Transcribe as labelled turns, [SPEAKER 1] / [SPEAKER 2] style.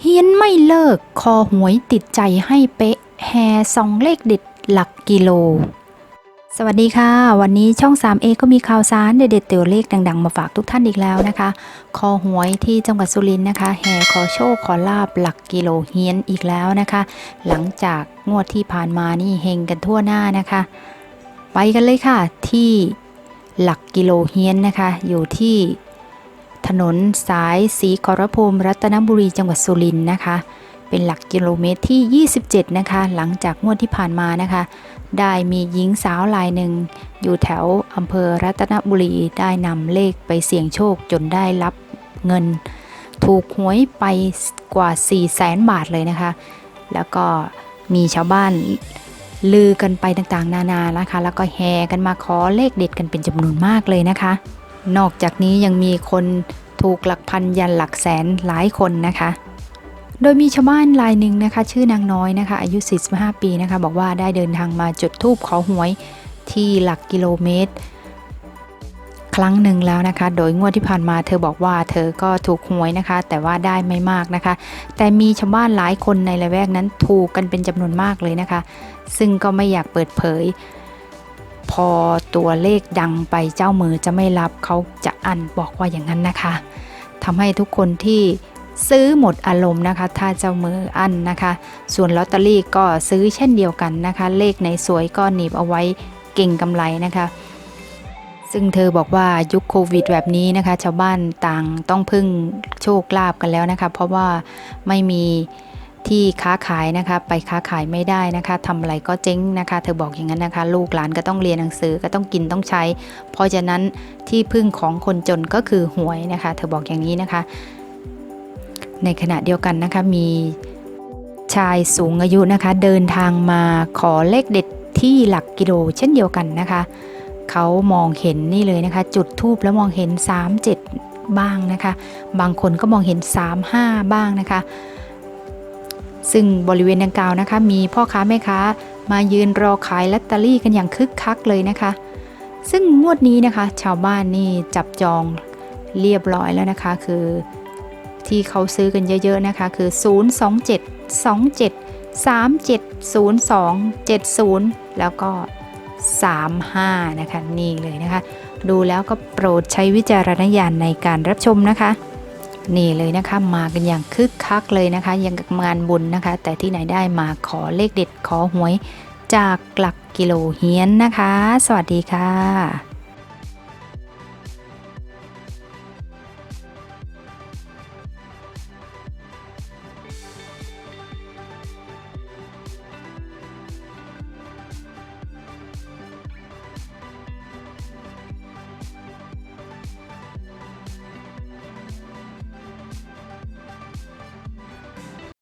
[SPEAKER 1] เฮียนไม่เลิกคอหวยติดใจให้เป๊ะแฮซองเลขเด็ดหลักกิโล สวัสดีค่ะ วันนี้ช่อง 3A ก็มีข่าวสารเด็ดๆตัวเลขดัง ๆ มาฝากทุกท่านอีกแล้วนะคะ คอหวยที่จังหวัดสุรินทร์นะคะแห่ขอโชคขอลาบหลักกิโลเฮียนอีกแล้วนะคะ หลังจากงวดที่ผ่านมานี่เฮงกันทั่วหน้านะคะ ไปกันเลยค่ะที่หลักกิโลเฮียนนะคะ อยู่ที่ ถนนสายสีขอรภูมิรัตนบุรีจังหวัดสุรินทร์นะคะ เป็นหลักกิโลเมตรที่ 27 นะคะ หลังจากงวดที่ผ่านมานะคะ ได้มีหญิงสาวรายหนึ่ง อยู่แถวอำเภอรัตนบุรีได้นำเลขไปเสี่ยงโชคจนได้รับเงิน ถูกหวยไปกว่า 4 0 0แสนบาทเลยนะคะ แล้วก็มีชาวบ้านลือกันไปต่างๆ นานานะคะ แล้วก็แห่กันมาขอเลขเด็ดกันเป็นจำนวนมากเลยนะคะ นอกจากนี้ยังมีคนถูกหลักพันยันหลักแสนหลายคนนะคะ โดยมีชาวบ้านรายหนึ่งนะคะ ชื่อนางน้อยนะคะ อายุ 45 ปีนะคะ บอกว่าได้เดินทางมาจุดธูปขอหวยที่หลักกิโลเมตร ครั้งหนึ่งแล้วนะคะ โดยงวดที่ผ่านมาเธอบอกว่าเธอก็ถูกหวยนะคะ แต่ว่าได้ไม่มากนะคะ แต่มีชาวบ้านหลายคนในละแวกนั้นถูกกันเป็นจำนวนมากเลยนะคะ ซึ่งก็ไม่อยากเปิดเผย พอตัวเลขดังไปเจ้ามือจะไม่รับเขาจะอันบอกว่าอย่างนั้นนะคะทำให้ทุกคนที่ซื้อหมดอารมณ์นะคะ ถ้าเจ้ามืออันนะคะ ส่วนลอตเตอรี่ก็ซื้อเช่นเดียวกันนะคะ เลขในสวยก็หนีบเอาไว้เก่งกำไรนะคะ ซึ่งเธอบอกว่ายุคโควิดแบบนี้นะคะ ชาวบ้านต่างต้องพึ่งโชคลาภกันแล้วนะคะ เพราะว่าไม่มี ที่ค้าขายนะคะ ไปค้าขายไม่ได้นะคะทำอะไรก็เจ๊งนะคะ เธอบอกอย่างนั้นนะคะ ลูกหลานก็ต้องเรียนหนังสือก็ต้องกินต้องใช้ เพราะฉะนั้นที่พึ่งของคนจนก็คือหวยนะคะ เธอบอกอย่างนี้นะคะ ในขณะเดียวกันนะคะมีชายสูงอายุนะคะ เดินทางมาขอเลขเด็ดที่หลักกิโลเช่นเดียวกันนะคะ เขามองเห็นนี่เลยนะคะ จุดทูบแล้วมองเห็น 37 บ้างนะคะ บางคนก็มองเห็น 35 บ้างนะคะ ซึ่งบริเวณดังกล่าวนะคะ มีพ่อค้าแม่ค้า มายืนรอขายลอตเตอรี่กันอย่างคึกคักเลยนะคะ ซึ่งงวดนี้นะคะ ชาวบ้านนี่จับจองเรียบร้อยแล้วนะคะ คือที่เขาซื้อกันเยอะๆนะคะ คือ 027 27 37 02 70 แล้วก็ 35 นะคะ นี่เลยนะคะ ดูแล้วก็โปรดใช้วิจารณญาณในการรับชมนะคะ นี่เลยนะคะมากันอย่างคึกคักเลยนะคะ ยังกับงานบุญนะคะ แต่ที่ไหนได้มาขอเลขเด็ดขอหวยจากหลักกิโลเฮียนนะคะ สวัสดีค่ะ